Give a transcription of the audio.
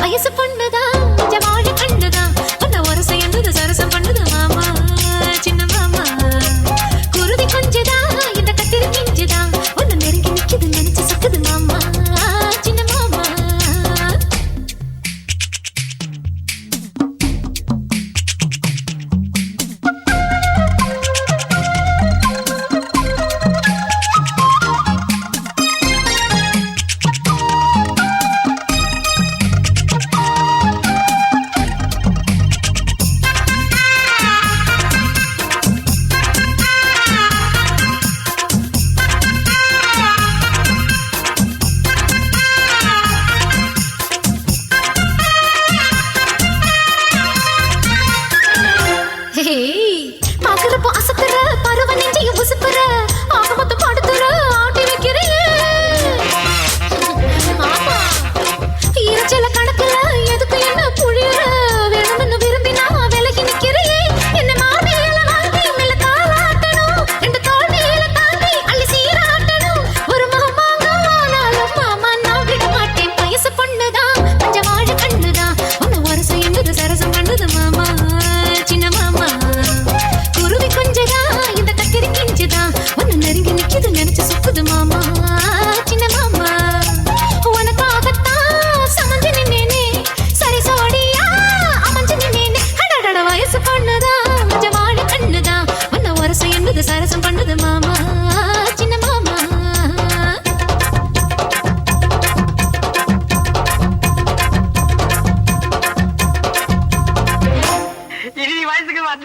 வயசு பொண்ணுதான். மோசம் பண்ணுது மாமா.